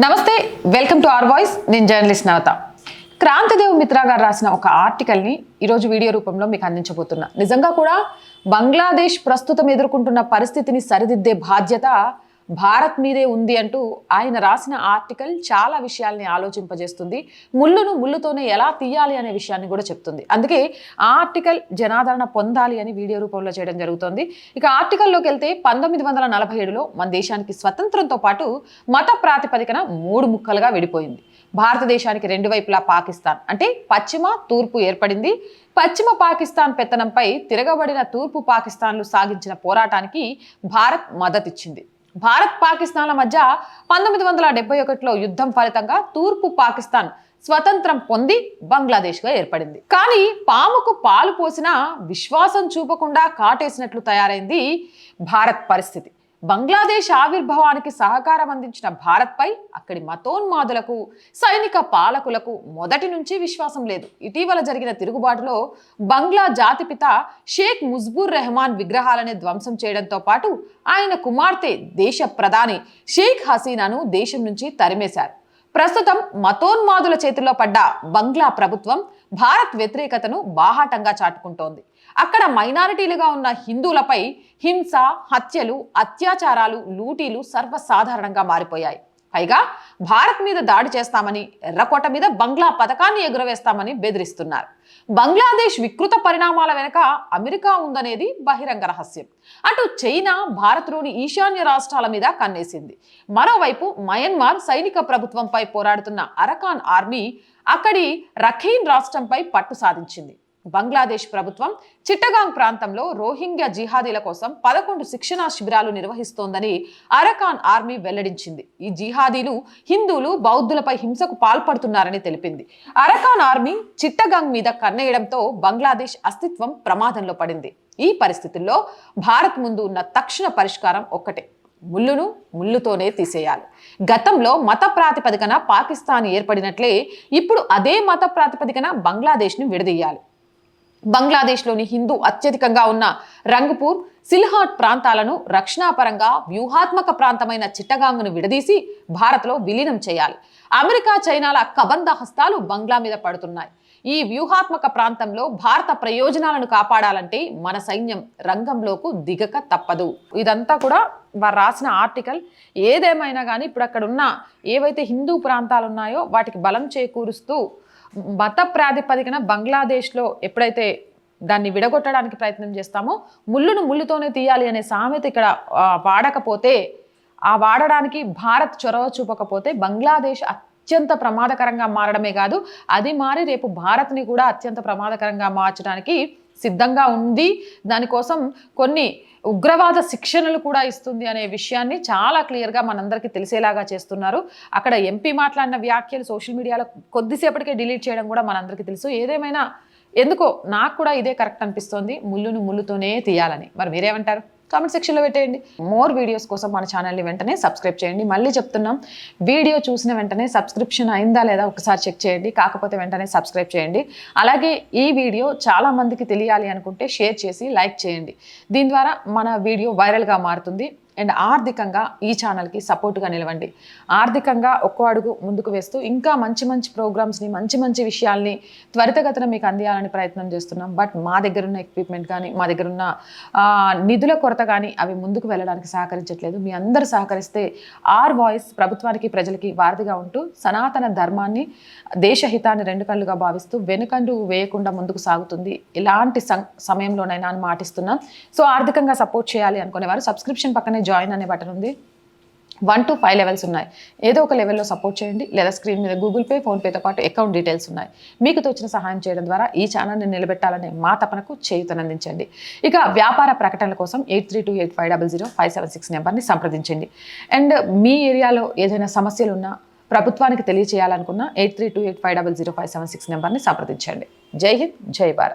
నమస్తే welcome to are voice. నేను journalist నవత. క్రాంతిదేవ్ మిత్రా గారు రాసిన ఒక ఆర్టికల్ని ఈరోజు వీడియో రూపంలో మీకు అందించబోతున్నా. నిజంగా కూడా బంగ్లాదేశ్ ప్రస్తుతం ఎదుర్కొంటున్న పరిస్థితిని సరిదిద్దే బాధ్యత భారత్ మీదే ఉంది అంటూ ఆయన రాసిన ఆర్టికల్ చాలా విషయాల్ని ఆలోచింపజేస్తుంది. ముళ్ళును ముళ్ళుతోనే ఎలా తీయాలి అనే విషయాన్ని కూడా చెప్తుంది. అందుకే ఆ ఆర్టికల్ జనాదరణ పొందాలి అని వీడియో రూపంలో చేయడం జరుగుతుంది. ఇక ఆర్టికల్లోకి వెళ్తే పంతొమ్మిది వందల నలభై ఏడులో మన దేశానికి స్వతంత్రంతో పాటు మత ప్రాతిపదికన మూడు ముక్కలుగా విడిపోయింది. భారతదేశానికి రెండు వైపులా పాకిస్తాన్. అంటే పశ్చిమ తూర్పు ఏర్పడింది. పశ్చిమ పాకిస్తాన్ పెత్తనంపై తిరగబడిన తూర్పు పాకిస్తాన్లు సాగించిన పోరాటానికి భారత్ మద్దతిచ్చింది. భారత్ పాకిస్తాన్ల మధ్య పంతొమ్మిది వందల డెబ్బై ఒకటిలో యుద్ధం ఫలితంగా తూర్పు పాకిస్తాన్ స్వతంత్రం పొంది బంగ్లాదేశ్గా ఏర్పడింది. కానీ పాముకు పాలు పోసినా విశ్వాసం చూపకుండా కాటేసినట్లు తయారైంది భారత్ పరిస్థితి. బంగ్లాదేశ్ ఆవిర్భావానికి సహకారం అందించిన భారత్పై అక్కడి మతోన్మాదులకు సైనిక పాలకులకు మొదటి నుంచి విశ్వాసం లేదు. ఇటీవల జరిగిన తిరుగుబాటులో బంగ్లా జాతిపిత షేక్ ముజ్బూర్ రెహమాన్ విగ్రహాలని ధ్వంసం చేయడంతో పాటు ఆయన కుమార్తె దేశ ప్రధాని షేక్ హసీనాను దేశం నుంచి తరిమేశారు. ప్రస్తుతం మతోన్మాదుల చేతిలో పడ్డ బంగ్లా ప్రభుత్వం భారత్ వ్యతిరేకతను బాహాటంగా చాటుకుంటోంది. అక్కడ మైనారిటీలుగా ఉన్న హిందువులపై హింస హత్యలు అత్యాచారాలు లూటీలు సర్వసాధారణంగా మారిపోయాయి. పైగా భారత్ మీద దాడి చేస్తామని ఎర్రకోట మీద బంగ్లా పథకాన్ని ఎగురవేస్తామని బెదిరిస్తున్నారు. బంగ్లాదేశ్ వికృత పరిణామాల వెనుక అమెరికా ఉందనేది బహిరంగ రహస్యం. అటు చైనా భారత్లోని ఈశాన్య రాష్ట్రాల మీద కన్నేసింది. మరోవైపు మయన్మార్ సైనిక ప్రభుత్వంపై పోరాడుతున్న అరకాన్ ఆర్మీ అక్కడి రఖీన్ రాష్ట్రంపై పట్టు సాధించింది. బంగ్లాదేశ్ ప్రభుత్వం చిట్టగాంగ్ ప్రాంతంలో రోహింగ్యా జిహాదీల కోసం పదకొండు శిక్షణా శిబిరాలు నిర్వహిస్తోందని అరకాన్ ఆర్మీ వెల్లడించింది. ఈ జిహాదీలు హిందువులు బౌద్ధులపై హింసకు పాల్పడుతున్నారని తెలిపింది. అరకాన్ ఆర్మీ చిట్టగాంగ్ మీద కన్నేయడంతో బంగ్లాదేశ్ అస్తిత్వం ప్రమాదంలో పడింది. ఈ పరిస్థితుల్లో భారత్ ముందు ఉన్న తక్షణ పరిష్కారం ఒక్కటే ముళ్ళును ముళ్ళుతోనే తీసేయాలి. గతంలో మత ప్రాతిపదికన పాకిస్తాన్ ఏర్పడినట్లే ఇప్పుడు అదే మత ప్రాతిపదికన బంగ్లాదేశ్ను విడదీయాలి. బంగ్లాదేశ్లోని హిందూ అత్యధికంగా ఉన్న రంగపూర్ సిల్హాట్ ప్రాంతాలను రక్షణాపరంగా వ్యూహాత్మక ప్రాంతమైన చిట్టగాంగ్ను విడదీసి భారత్లో విలీనం చేయాలి. అమెరికా చైనాల కబంధ హస్తాలు బంగ్లా మీద పడుతున్నాయి. ఈ వ్యూహాత్మక ప్రాంతంలో భారత ప్రయోజనాలను కాపాడాలంటే మన సైన్యం రంగంలోకి దిగక తప్పదు. ఇదంతా కూడా వారు రాసిన ఆర్టికల్. ఏదేమైనా కానీ ఇప్పుడు అక్కడ ఉన్న ఏవైతే హిందూ ప్రాంతాలు ఉన్నాయో వాటికి బలం చేకూరుస్తూ మత ప్రాతిపదికన బంగ్లాదేశ్లో ఎప్పుడైతే దాన్ని విడగొట్టడానికి ప్రయత్నం చేస్తామో ముళ్ళును ముళ్ళుతోనే తీయాలి అనే సామెత ఇక్కడ వాడకపోతే ఆ వాడడానికి భారత్ చొరవ చూపకపోతే బంగ్లాదేశ్ అత్యంత ప్రమాదకరంగా మారడమే కాదు అది మారి రేపు భారత్ని కూడా అత్యంత ప్రమాదకరంగా మార్చడానికి సిద్ధంగా ఉంది. దానికోసం కొన్ని ఉగ్రవాద శిక్షణలు కూడా ఇస్తుంది అనే విషయాన్ని చాలా క్లియర్గా మనందరికీ తెలిసేలాగా చేస్తున్నారు. అక్కడ ఎంపీ మాట్లాడిన వ్యాఖ్యలు సోషల్ మీడియాలో కొద్దిసేపటికే డిలీట్ చేయడం కూడా మనందరికీ తెలుసు. ఏదేమైనా ఎందుకో నాకు కూడా ఇదే కరెక్ట్ అనిపిస్తోంది. ముళ్ళును ముళ్ళుతోనే తీయాలని. మరి మీరేమంటారు? కామెంట్ సెక్షన్లో పెట్టేయండి. మోర్ వీడియోస్ కోసం మన ఛానల్ని వెంటనే సబ్స్క్రైబ్ చేయండి. మళ్ళీ చెప్తున్నాం వీడియో చూసిన వెంటనే సబ్స్క్రిప్షన్ అయిందా లేదా ఒకసారి చెక్ చేయండి. కాకపోతే వెంటనే సబ్స్క్రైబ్ చేయండి. అలాగే ఈ వీడియో చాలా మందికి తెలియాలి అనుకుంటే షేర్ చేసి లైక్ చేయండి. దీని ద్వారా మన వీడియో వైరల్గా మారుతుంది. అండ్ ఆర్థికంగా ఈ ఛానల్కి సపోర్ట్గా నిలవండి. ఆర్థికంగా ఒక్కో అడుగు ముందుకు వేస్తూ ఇంకా మంచి మంచి ప్రోగ్రామ్స్ని మంచి మంచి విషయాల్ని త్వరితగతిన మీకు అందియాలని ప్రయత్నం చేస్తున్నాం. బట్ మా దగ్గర ఉన్న ఎక్విప్మెంట్ కానీ మా దగ్గర ఉన్న నిధుల కొరత కానీ అవి ముందుకు వెళ్ళడానికి సహకరించట్లేదు. మీ అందరు సహకరిస్తే ఆర్ వాయిస్ ప్రభుత్వానికి ప్రజలకి వారధిగా ఉంటూ సనాతన ధర్మాన్ని దేశహితాన్ని రెండు కళ్ళుగా భావిస్తూ వెనుకండు వేయకుండా ముందుకు సాగుతుంది. ఇలాంటి సం- సమయంలోనైనా అని మాటిస్తున్నాం. సో ఆర్థికంగా సపోర్ట్ చేయాలి అనుకునేవారు సబ్స్క్రిప్షన్ పక్కనే జాయిన్ అనే బటన్ ఉంది. వన్ టు ఫైవ్ లెవెల్స్ ఉన్నాయి. ఏదో ఒక లెవెల్లో సపోర్ట్ చేయండి. లేదా స్క్రీన్ మీద గూగుల్ పే ఫోన్పేతో పాటు అకౌంట్ డీటెయిల్స్ ఉన్నాయి. మీకు తోచిన సహాయం చేయడం ద్వారా ఈ ఛానల్ని నిలబెట్టాలనే మా తపనకు చేయుతనందించండి ఇక వ్యాపార ప్రకటనల కోసం eight three two eight five double zero five seven six నెంబర్ని సంప్రదించండి. అండ్ మీ ఏరియాలో ఏదైనా సమస్యలు ఉన్నా ప్రభుత్వానికి తెలియచేయాలనుకున్న eight three two eight five double zero five seven six నెంబర్ని సంప్రదించండి. జై హింద్ జై భారత్.